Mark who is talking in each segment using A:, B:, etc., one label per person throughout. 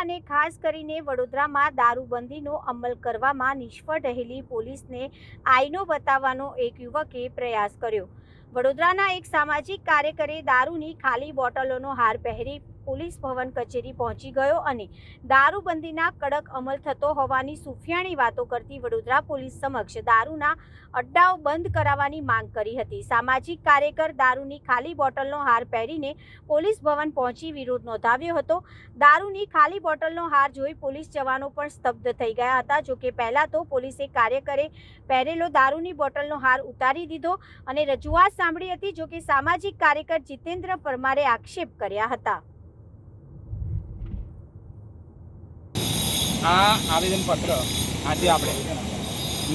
A: અને ખાસ કરીને વડોદરામાં દારૂબંધીનો અમલ કરવામાં નિષ્ફળ રહેલી પોલીસને આઈનો બતાવવાનો એક યુવકે પ્રયાસ કર્યો. વડોદરાના એક સામાજિક કાર્યકરે દારૂની ખાલી બોટલોનો હાર પહેરી પોલીસ ભવન કચેરી પહોંચી ગયો અને દારૂબંધીના કડક અમલ થતો હોવાની સુફિયાણી વાતો કરતી વડોદરા પોલીસ સમક્ષ દારૂના અડ્ડાઓ બંધ કરાવવાની માંગ કરી હતી. સામાજિક કાર્યકર દારૂની ખાલી બોટલનો હાર પહેરીને પોલીસ ભવન પહોંચી વિરોધ નોંધાવ્યો હતો. દારૂની ખાલી બોટલનો હાર જોઈ પોલીસ જવાનો પણ સ્તબ્ધ થઈ ગયા હતા. જોકે પહેલા તો પોલીસે કાર્યકરે પહેરેલો દારૂની બોટલનો હાર ઉતારી દીધો અને રજૂઆત સાંભળી હતી જોકે સામાજિક કાર્યકર જીતેન્દ્ર પરમારે આક્ષેપ કર્યા હતા.
B: આ આવેદનપત્ર આજે આપણે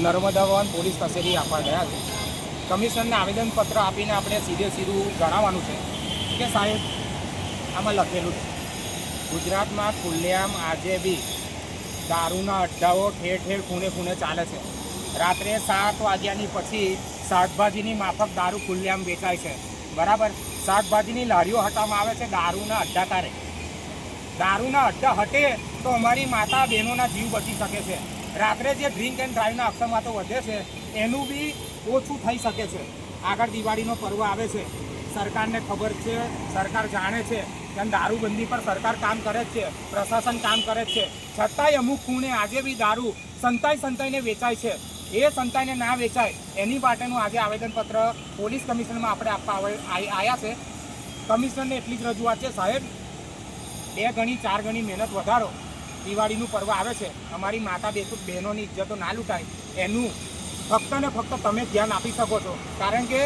B: નર્મદા ભવન પોલીસ કચેરી આપવા ગયા છે. કમિશનને આવેદનપત્ર આપીને આપણે સીધે સીધું જણાવવાનું છે કે સાહેબ, આમાં લખેલું છે, ગુજરાતમાં ખુલ્લેઆમ આજે બી દારૂના અડ્ડાઓ ઠેર ઠેર ખૂણે ખૂણે ચાલે છે. રાત્રે સાત વાગ્યાની પછી શાકભાજીની માફક દારૂ ખુલ્લેઆમ વેચાય છે. બરાબર? શાકભાજીની લારીઓ હટાવવામાં આવે છે, દારૂના અડ્ડા તારે. દારૂના અડ્ડા હટે તો અમારી માતા બહેનોના જીવ બચી શકે છે. રાત્રે જે ડ્રિંક એન્ડ ડ્રાઈવના અકસ્માતો વધે છે, એનું બી ઓછું થઈ શકે છે. આગળ દિવાળીનો પર્વ આવે છે. સરકારને ખબર છે, સરકાર જાણે છે કે દારૂબંધી પર સરકાર કામ કરે જ છે, પ્રશાસન કામ કરે જ છે. છતાંય અમુક ખૂણે આજે બી દારૂ સંતાઈ સંતાઈને વેચાય છે. એ સંતાઈને ના વેચાય, એની માટેનું આજે આવેદનપત્ર પોલીસ કમિશનમાં આપણે આપવા આવે- આવ્યા છે. કમિશનરને એટલી જ રજૂઆત છે સાહેબ. બે ગણી, ચાર ગણી મહેનત વધારો દિવાળીનું પર્વ આવે છે. અમારી માતા બેસુ, બહેનોની ઇજ્જતો ના લૂંટાય. એનું ફક્ત ને ફક્ત તમે ધ્યાન આપી શકો છો. કારણ કે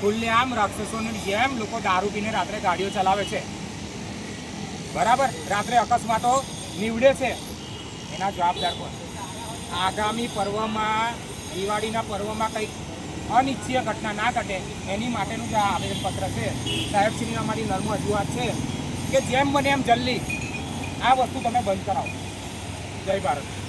B: ખુલ્લેઆમ રાક્ષસોની જેમ લોકો દારૂ પીને રાત્રે ગાડીઓ ચલાવે છે. બરાબર? રાત્રે અકસ્માતો નીવડે છે. એના જવાબદાર કોણ? આગામી પર્વમાં, દિવાળીના પર્વમાં કંઈક અનિચ્છીય ઘટના ના ઘટે, એની માટેનું જે આ આવેદનપત્ર છે. સાહેબશ્રીની અમારી નર્મ રજૂઆત છે. કે જેમ બને એમ જલ્દી આ વસ્તુ તમે બંધ કરાવો. જય ભારત.